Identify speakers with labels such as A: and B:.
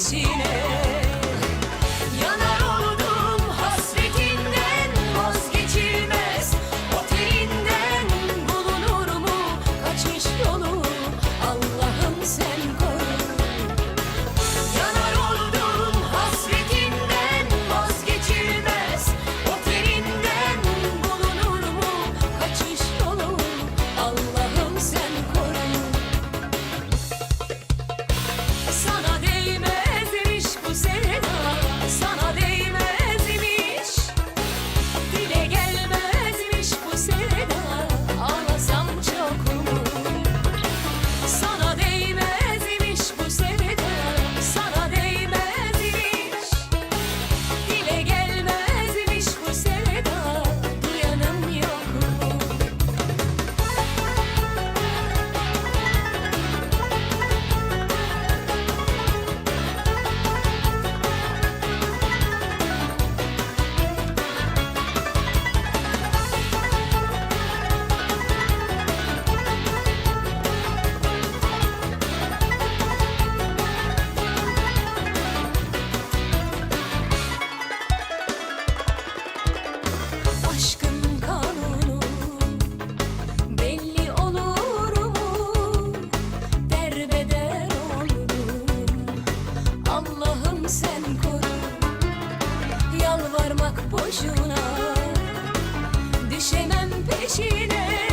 A: 대신에 sen koru. Yalvarmak boşuna. Düşemem peşine.